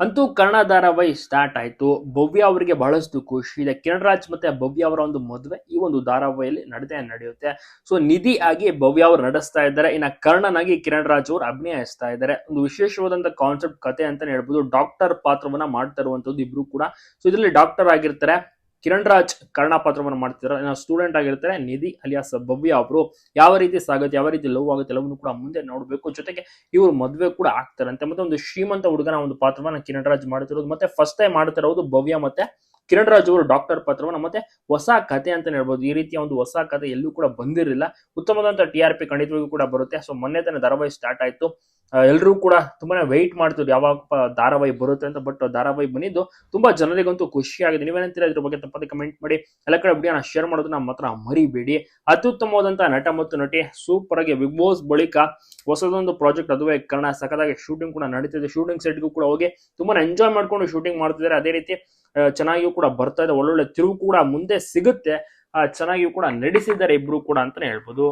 ಅಂತೂ ಕನ್ನಡ ಧಾರಾವಾಹಿ ಸ್ಟಾರ್ಟ್ ಆಯಿತು. ಭವ್ಯ ಅವರಿಗೆ ಬಹಳಷ್ಟು ಖುಷಿ. ಇದೆ. ಕಿರಣ್ ರಾಜ್ ಮತ್ತೆ ಭವ್ಯ ಅವರ ಒಂದು ಮದುವೆ ಈ ಒಂದು ಧಾರಾವಾಹಿಯಲ್ಲಿ ನಡೆದ ನಡೆಯುತ್ತೆ. ಸೊ ನಿಧಿ ಆಗಿ ಭವ್ಯ ಅವರು ನಡೆಸ್ತಾ ಇದ್ದಾರೆ. ಇನ್ನು ಕರ್ಣನಾಗಿ ಕಿರಣ್ ರಾಜ್ ಅವರು ಅಭಿನಯಿಸ್ತಾ ಇದ್ದಾರೆ. ಒಂದು ವಿಶೇಷವಾದಂತ ಕಾನ್ಸೆಪ್ಟ್ ಕತೆ ಅಂತಾನೆ ಹೇಳ್ಬೋದು. ಡಾಕ್ಟರ್ ಪಾತ್ರವನ್ನ ಮಾಡ್ತಾ ಇರುವಂತದ್ದು ಇಬ್ರು ಕೂಡ. ಸೊ ಇದರಲ್ಲಿ ಡಾಕ್ಟರ್ ಆಗಿರ್ತಾರೆ. ಕಿರಣ್ ರಾಜ್ ಕರ್ಣ ಪಾತ್ರವನ್ನು ಮಾಡ್ತಿದ್ದಾರೆ ಸ್ಟೂಡೆಂಟ್ ಆಗಿರ್ತಾರೆ ನಿಧಿ ಅಲಿಯಾಸ್ ಭವ್ಯ ಅವರು. ಯಾವ ರೀತಿ ಸಾಗುತ್ತೆ, ಯಾವ ರೀತಿ ಲವ್ ಆಗುತ್ತೆ ಎಲ್ಲವನ್ನು ಕೂಡ ಮುಂದೆ ನೋಡಬೇಕು. ಜೊತೆಗೆ ಇವರು ಮದುವೆ ಕೂಡ ಆಗ್ತಾರಂತೆ. ಮತ್ತೆ ಒಂದು ಶ್ರೀಮಂತ ಹುಡುಗನ ಒಂದು ಪಾತ್ರವನ್ನ ಕಿರಣ್ ರಾಜ್ ಮಾಡ್ತಿರೋದು. ಮತ್ತೆ ಫಸ್ಟ್ ಟೈಮ್ ಮಾಡ್ತಿರೋದು ಭವ್ಯ ಮತ್ತೆ ಕಿರಣ್ ರಾಜ್ ಅವರು ಡಾಕ್ಟರ್ ಪಾತ್ರವನ್ನ. ಮತ್ತೆ ಹೊಸ ಕತೆ ಅಂತ ಹೇಳ್ಬೋದು. ಈ ರೀತಿಯ ಒಂದು ಹೊಸ ಕತೆ ಎಲ್ಲೂ ಕೂಡ ಬಂದಿರಲಿಲ್ಲ. ಉತ್ತಮವಾದಂತಹ ಟಿ ಆರ್ ಪಿ ಖಂಡಿತವಾಗಿಯೂ ಕೂಡ ಬರುತ್ತೆ. ಸೊ ಮೊನ್ನೆ ತಾನೇ ಧಾರಾವಾಹಿ ಸ್ಟಾರ್ಟ್ ಆಯ್ತು. ಎಲ್ಲರೂ ಕೂಡ ತುಂಬಾನೇ ವೆಯ್ಟ್ ಮಾಡ್ತಿದ್ರು ಯಾವಾಗ ಧಾರಾವಾಹಿ ಬರುತ್ತೆ ಅಂತ ಬಟ್ ಧಾರಾವಾಹಿ ಬಂದಿದ್ದು ತುಂಬಾ ಜನರಿಗಂತೂ ಖುಷಿ ಆಗಿದೆ. ನೀವೇನಂತೀರಾ ಇದ್ರ ಬಗ್ಗೆ ತಪ್ಪದೆ ಕಮೆಂಟ್ ಮಾಡಿ. ಎಲ್ಲ ಕಡೆ ವಿಡಿಯೋನ ಶೇರ್ ಮಾಡೋದನ್ನ ಮಾತ್ರ ಮರಿಬೇಡಿ. ಅತ್ಯುತ್ತಮವಾದಂತಹ ನಟ ಮತ್ತು ನಟಿ ಸೂಪರ್ ಆಗಿ ಬಿಗ್ ಬಾಸ್ ಬಳಿಕ ಹೊಸದೊಂದು ಪ್ರಾಜೆಕ್ಟ್ ಅದುವೇ ಕಾರಣ, ಸಖತ್ತಾಗಿ ಶೂಟಿಂಗ್ ಕೂಡ ನಡೀತಿದೆ ಶೂಟಿಂಗ್ ಸೆಟ್ಗೂ ಕೂಡ ಹೋಗಿ ತುಂಬಾನೇ ಎಂಜಾಯ್ ಮಾಡ್ಕೊಂಡು ಶೂಟಿಂಗ್ ಮಾಡ್ತಿದ್ದಾರೆ. ಅದೇ ರೀತಿ ಚೆನ್ನಾಗಿಯೂ ಕೂಡ ಬರ್ತಾ ಇದೆ. ಒಳ್ಳೊಳ್ಳೆ ತಿರುವು ಕೂಡ ಮುಂದೆ ಸಿಗುತ್ತೆ. ಚೆನ್ನಾಗಿಯೂ ಕೂಡ ನಡೆಸಿದ್ದಾರೆ ಇಬ್ರು ಕೂಡ ಅಂತಾನೆ ಹೇಳ್ಬೋದು.